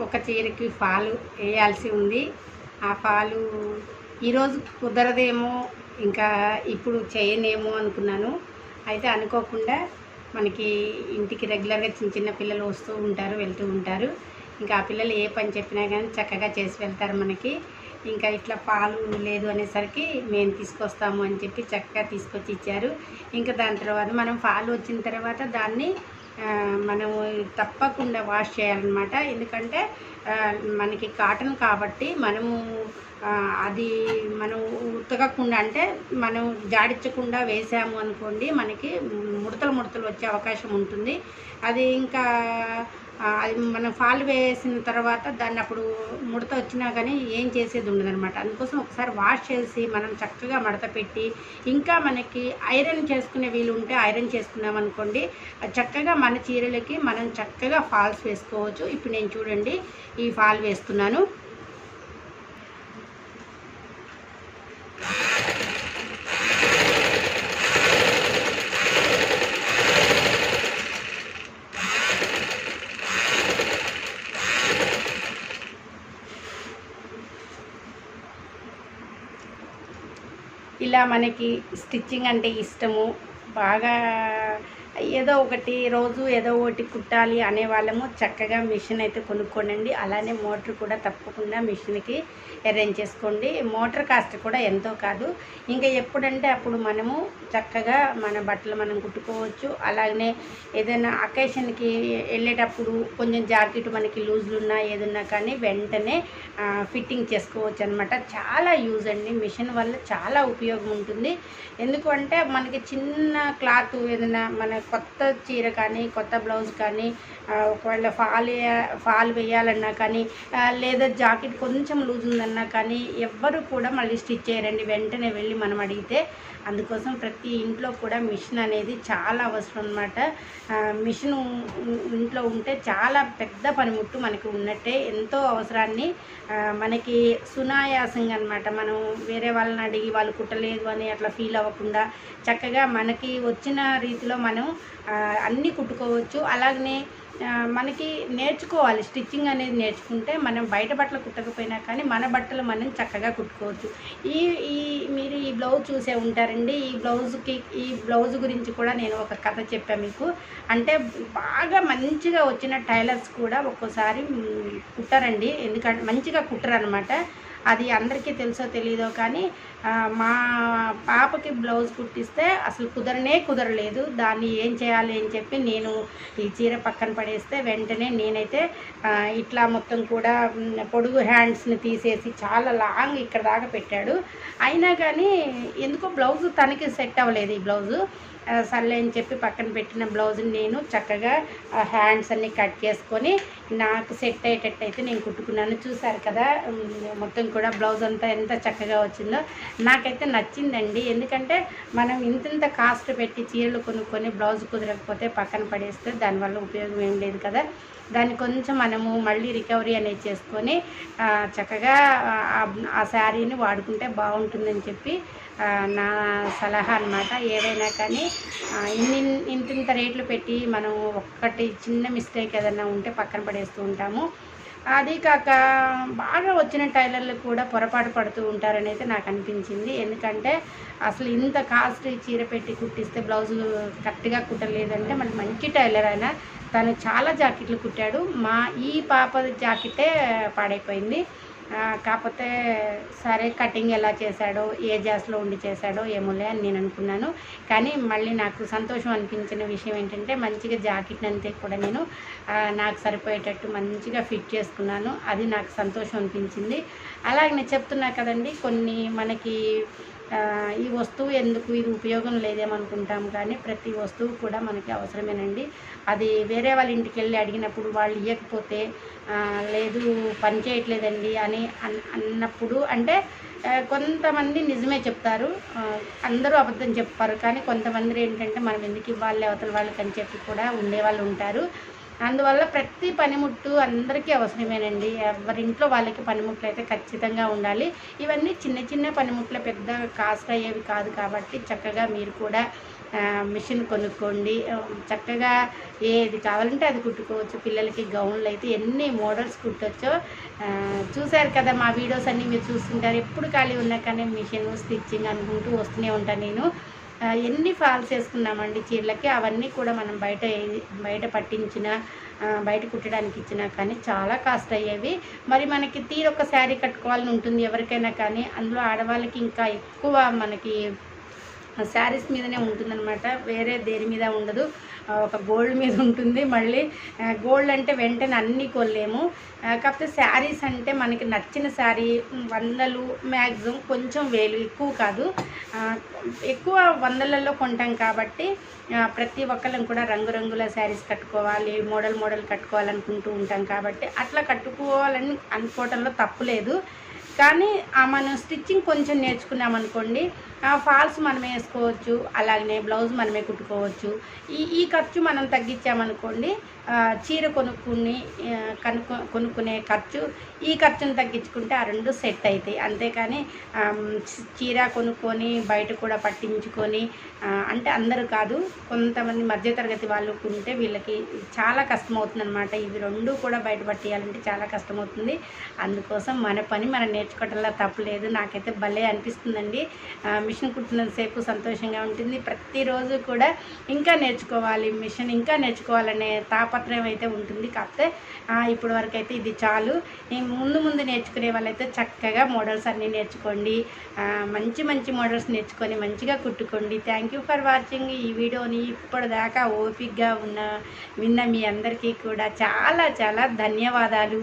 ఒక చీరకి ఫాలు వేయాల్సి ఉంది. ఆ ఫాలు ఈరోజు కుదరదేమో ఇంకా ఇప్పుడు చేయనేమో అనుకున్నాను. అయితే అనుకోకుండా మనకి ఇంటికి రెగ్యులర్గా చిన్న చిన్న పిల్లలు వస్తూ ఉంటారు వెళ్తూ ఉంటారు. ఇంకా ఆ పిల్లలు ఏ పని చెప్పినా కానీ చక్కగా చేసి వెళ్తారు మనకి. ఇంకా ఇట్లా పాలు లేదు అనేసరికి మేము తీసుకొస్తాము అని చెప్పి చక్కగా తీసుకొచ్చి ఇచ్చారు. ఇంకా దాని తర్వాత మనం పాలు వచ్చిన తర్వాత దాన్ని మనము తప్పకుండా వాష్ చేయాలన్నమాట. ఎందుకంటే మనకి కాటన్ కాబట్టి మనము అది మనం ఉతకకుండా అంటే మనం జాడించకుండా వేసాము అనుకోండి మనకి ముడతలు ముడతలు వచ్చే అవకాశం ఉంటుంది. అది ఇంకా అది మనం ఫాల్ వేసిన తర్వాత దాన్ని అప్పుడు ముడత వచ్చినా కానీ ఏం చేసేది ఉండదనమాట అందుకోసం ఒకసారి వాష్ చేసి మనం చక్కగా మడత పెట్టి ఇంకా మనకి ఐరన్ చేసుకునే వీలు ఉంటే ఐరన్ చేసుకున్నాం అనుకోండి. చక్కగా మన చీరలకి మనం చక్కగా ఫాల్స్ వేసుకోవచ్చు. ఇప్పుడు నేను చూడండి ఈ ఫాల్ వేస్తున్నాను. ఇలా మనకి స్టిచ్చింగ్ అంటే ఇష్టము. బాగా ఏదో ఒకటి రోజు ఏదో ఒకటి కుట్టాలి అనే వాళ్ళము చక్కగా మిషన్ అయితే కొనుక్కోనండి. అలానే మోటార్ కూడా తప్పకుండా మిషన్కి అరేంజ్ చేసుకోండి. మోటార్ కాస్ట్ కూడా ఎంతో కాదు. ఇంకా ఎప్పుడంటే అప్పుడు మనము చక్కగా మన బట్టలు మనం కుట్టుకోవచ్చు. అలాగనే ఏదైనా అకేషన్కి వెళ్ళేటప్పుడు కొంచెం జాకెట్ మనకి లూజ్లు ఉన్నా ఏదున్నా కానీ వెంటనే ఫిట్టింగ్ చేసుకోవచ్చు అనమాట చాలా యూజ్ అండి. మిషన్ వల్ల చాలా ఉపయోగం ఉంటుంది. ఎందుకు అంటే మనకి చిన్న క్లాత్ ఏదైనా మన కొత్త చీర కానీ కొత్త బ్లౌజ్ కానీ ఒకవేళ ఫాల్ ఫాల్ వేయాలన్నా కానీ లేదా జాకెట్ కొంచెం లూజ్ ఉందన్నా కానీ ఎవ్వరు కూడా మళ్ళీ స్టిచ్ చేయరండి. వెంటనే వెళ్ళి మనం అడిగితే అందుకోసం ప్రతి ఇంట్లో కూడా మిషన్ అనేది చాలా అవసరం అనమాట మిషన్ ఇంట్లో ఉంటే చాలా పెద్ద పనిముట్టు మనకి ఉన్నట్టే ఎంతో అవసరాన్ని మనకి సునాయాసంగా అనమాట మనం వేరే వాళ్ళని అడిగి వాళ్ళు కుట్టలేదు అని అట్లా ఫీల్ అవ్వకుండా చక్కగా మనకి వచ్చిన రీతిలో మనం అన్నీ కుట్టుకోవచ్చు. అలాగనే మనకి నేర్చుకోవాలి. స్టిచ్చింగ్ అనేది నేర్చుకుంటే మనం బయట బట్టలు కుట్టకపోయినా కానీ మన బట్టలు మనం చక్కగా కుట్టుకోవచ్చు. ఈ ఈ మీరు ఈ బ్లౌజ్ చూసే ఉంటారండి. ఈ బ్లౌజ్కి ఈ బ్లౌజ్ గురించి కూడా నేను ఒక కథ చెప్పాను మీకు. అంటే బాగా మంచిగా వచ్చిన టైలర్స్ కూడా ఒక్కోసారి కుట్టరండి. ఎందుకంటే మంచిగా కుట్టరనమాట అది అందరికీ తెలుసో తెలియదో కానీ మా పాపకి బ్లౌజ్ కుట్టిస్తే అసలు కుదరనే కుదరలేదు. దాన్ని ఏం చేయాలి అని చెప్పి నేను ఈ చీర పక్కన పడేస్తే వెంటనే నేనైతే ఇట్లా మొత్తం కూడా పొడుగు హ్యాండ్స్ని తీసేసి చాలా లాంగ్ ఇక్కడ దాకా పెట్టాడు. అయినా కానీ ఎందుకో బ్లౌజ్ తనకి సెట్ అవ్వలేదు ఈ బ్లౌజు. సర్లే అని చెప్పి పక్కన పెట్టిన బ్లౌజ్ని నేను చక్కగా హ్యాండ్స్ అన్ని కట్ చేసుకొని నాకు సెట్ అయ్యేటట్టు అయితే నేను కుట్టుకున్నాను. చూసారు కదా మొత్తం కూడా బ్లౌజ్ అంతా ఎంత చక్కగా వచ్చిందో. నాకైతే నచ్చిందండి. ఎందుకంటే మనం ఇంతింత కాస్ట్ పెట్టి చీరలు కొనుక్కొని బ్లౌజ్ కుదరకపోతే పక్కన పడేస్తే దానివల్ల ఉపయోగం ఏం లేదు కదా. దాన్ని కొంచెం మనము మళ్ళీ రికవరీ అనేది చేసుకొని చక్కగా ఆ- శారీని వాడుకుంటే బాగుంటుందని చెప్పి నా సలహా అన్నమాట. ఏదైనా కానీ ఇన్ని ఇంతింత రేట్లు పెట్టి మనం ఒక్కటి చిన్న మిస్టేక్ ఏదైనా ఉంటే పక్కన పడేస్తూ ఉంటాము. అది కాక బాగా వచ్చిన టైలర్లు కూడా పొరపాటు పడుతూ ఉంటారని అయితే నాకు అనిపించింది. ఎందుకంటే అసలు ఇంత కాస్ట్ చీర పెట్టి కుట్టిస్తే బ్లౌజ్ కరెక్ట్గా కుట్టలేదంటే మన మంచి టైలర్ అయినా తను చాలా జాకెట్లు కుట్టాడు. మా ఈ పాప జాకెటే పాడైపోయింది. కాకపోతే సరే కటింగ్ ఎలా చేశాడో ఏ జాస్లో ఉండి చేశాడో ఏమోలే అని నేను అనుకున్నాను. కానీ మళ్ళీ నాకు సంతోషం అనిపించిన విషయం ఏంటంటే మంచిగా జాకెట్ అంతే కూడా నేను నాకు సరిపోయేటట్టు మంచిగా ఫిట్ చేసుకున్నాను. అది నాకు సంతోషం అనిపించింది. అలాగే నేను చెప్తున్నా కదండి కొన్ని మనకి ఈ వస్తువు ఎందుకు ఇది ఉపయోగం లేదేమనుకుంటాం కానీ ప్రతి వస్తువు కూడా మనకి అవసరమేనండి. అది వేరే వాళ్ళ ఇంటికి వెళ్ళి అడిగినప్పుడు వాళ్ళు ఇవ్వకపోతే లేదు పని చేయట్లేదండి అని అన్- అన్నప్పుడు అంటే కొంతమంది నిజమే చెప్తారు. అందరూ అబద్ధం చెప్పారు కానీ కొంతమంది ఏంటంటే మనం ఎందుకు ఇవ్వాలి అవతల వాళ్ళకి అని చెప్పి కూడా ఉండేవాళ్ళు ఉంటారు. అందువల్ల ప్రతి పనిముట్టు అందరికీ అవసరమేనండి. ఎవరింట్లో వాళ్ళకి పనిముట్లు అయితే ఖచ్చితంగా ఉండాలి. ఇవన్నీ చిన్న చిన్న పనిముట్లు పెద్ద కాస్ట్ అయ్యేవి కాదు కాబట్టి చక్కగా మీరు కూడా మిషన్ కొనుక్కోండి. చక్కగా ఏది కావాలంటే అది కుట్టుకోవచ్చు. పిల్లలకి గౌన్లు అయితే ఎన్ని మోడల్స్ కుట్టొచ్చో చూశారు కదా మా వీడియోస్ అన్నీ మీరు చూస్తుంటారు. ఎప్పుడు ఖాళీ ఉన్నా కానీ మిషన్ స్టిచ్చింగ్ అనుకుంటూ వస్తూనే ఉంటాను నేను. ఎన్ని ఫాల్స్ వేసుకున్నామండి చీరలకి? అవన్నీ కూడా మనం బయట బయట పట్టించిన బయట కుట్టడానికి ఇచ్చినా కానీ చాలా కాస్ట్ అయ్యేవి. మరి మనకి తీరొక శారీ కట్టుకోవాలని ఉంటుంది ఎవరికైనా కానీ అందులో ఆడవాళ్ళకి ఇంకా ఎక్కువ మనకి శారీస్ మీదనే ఉంటుందన్నమాట. వేరే దేని మీద ఉండదు. ఒక గోల్డ్ మీద ఉంటుంది మళ్ళీ. గోల్డ్ అంటే వెంటనే అన్నీ కొనలేము. కాకపోతే శారీస్ అంటే మనకి నచ్చిన శారీ వందలు మ్యాక్సిమం కొంచెం వేలు ఎక్కువ కాదు. ఎక్కువ వందలలో కొంటాం కాబట్టి ప్రతి ఒక్కళ్ళం కూడా రంగురంగుల శారీస్ కట్టుకోవాలి మోడల్ మోడల్ కట్టుకోవాలనుకుంటూ ఉంటాం కాబట్టి అట్లా కట్టుకోవాలని అనుకోవటంలో తప్పులేదు కానీ మనం స్టిచ్చింగ్ కొంచెం నేర్చుకున్నాం అనుకోండి ఫాల్స్ మనం వేసుకోవచ్చు అలాగనే బ్లౌజ్ మనమే కుట్టుకోవచ్చు. ఈ ఈ ఖర్చు మనం తగ్గించామనుకోండి చీర కొనుక్కుని కనుక్కు కొనుక్కునే ఖర్చు ఈ ఖర్చును తగ్గించుకుంటే ఆ రెండు సెట్ అవుతాయి అంతేకాని చీర కొనుక్కొని బయట కూడా పట్టించుకొని అంటే అందరూ కాదు కొంతమంది మధ్యతరగతి వాళ్ళు ఉంటే వీళ్ళకి చాలా కష్టం ఇవి రెండు కూడా బయట పట్టేయాలంటే చాలా కష్టమవుతుంది. అందుకోసం మన పని మనం నేర్చుకోవటంలో తప్పులేదు. నాకైతే భలే అనిపిస్తుందండి. మిషన్ కుట్టినంతసేపు సంతోషంగా ఉంటుంది. ప్రతిరోజు కూడా ఇంకా నేర్చుకోవాలి. మిషన్ ఇంకా నేర్చుకోవాలనే తాపత్రయం అయితే ఉంటుంది. కాకపోతే ఇప్పటి వరకు అయితే ఇది చాలు. ముందు ముందు నేర్చుకునే వాళ్ళైతే చక్కగా మోడల్స్ అన్నీ నేర్చుకోండి. మంచి మంచి మోడల్స్ నేర్చుకొని మంచిగా కుట్టుకోండి. థ్యాంక్ యూ ఫర్ వాచింగ్ ఈ వీడియోని ఇప్పటిదాకా ఓపిక్గా ఉన్న విన్న మీ అందరికీ కూడా చాలా చాలా ధన్యవాదాలు.